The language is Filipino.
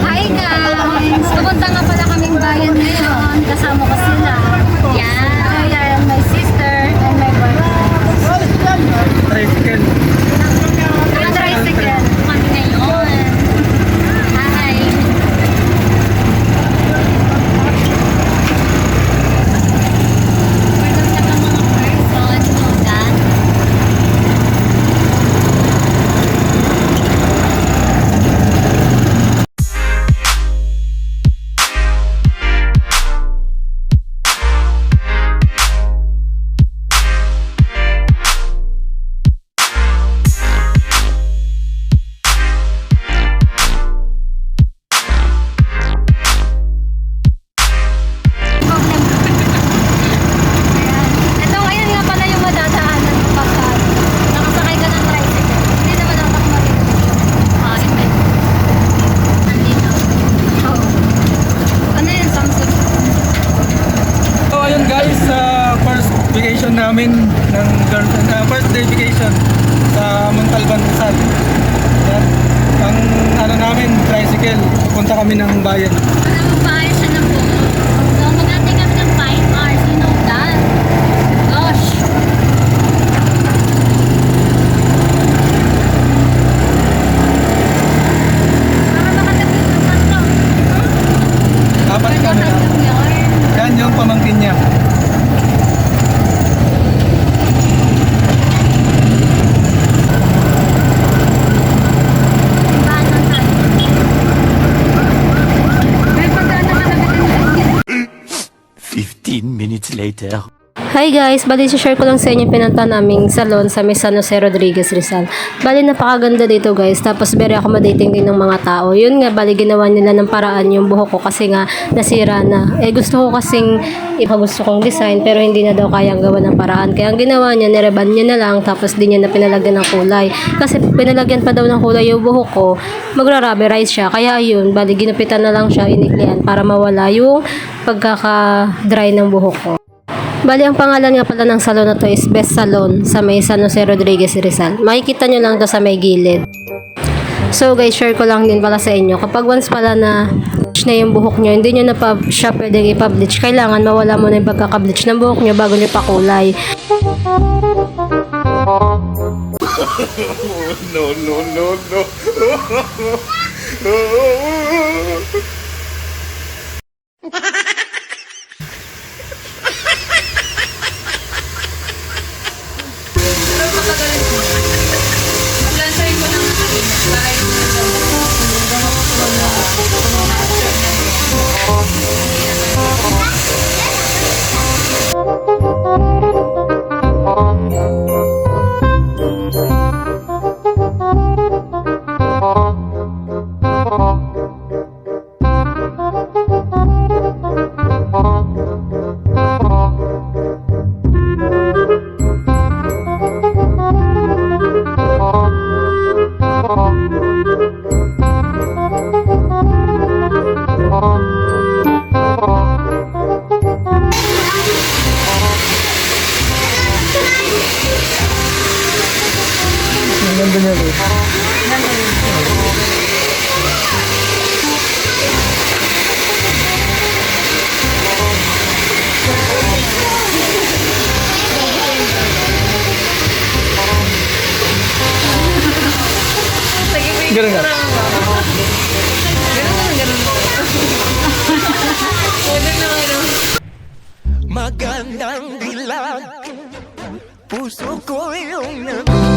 Hi guys! Pupunta nga pala kaming bayan ngayon. Kasama ko sila. So ayun guys, sa first vacation namin ng girlfriend, uh, first day vacation sa Montalban Rizal. Ang ano namin, tricycle, punta kami ng bayan. Alam mo ba, siya minutes later. Hi guys, bali share ko lang sa inyo pinunta naming salon sa San Jose Rodriguez Rizal. Bali napakaganda dito guys, tapos very accommodating din ng mga tao. Yun nga, bali ginawa nila ng paraan yung buhok ko kasi nga nasira na. Eh gusto ko kasing ipagusto kong design pero hindi na daw kayang gawa ng paraan. Kaya ang ginawa niya, nireban niya na lang tapos di niya na pinalagyan ng kulay. Kasi pinalagyan pa daw ng kulay yung buhok ko, magra-rubberize siya. Kaya ayun, bali ginupitan na lang siya, iniklian para mawala yung pagkaka-dry ng buhok ko. Bali, ang pangalan nga pala ng salon na to is Best Salon sa may San Jose Rodriguez Rizal. Makikita nyo lang to sa may gilid. So guys, share ko lang din pala sa inyo. Kapag once pala na bleach na yung buhok nyo, hindi nyo na pa siya pwedeng ipa-bleach. Kailangan mawala mo na yung pagkaka-bleach ng buhok nyo bago nyo pakulay. No, no, no, no. Ang ganda niya eh. Ganun nga. Magandang dilag Puso ko yung nag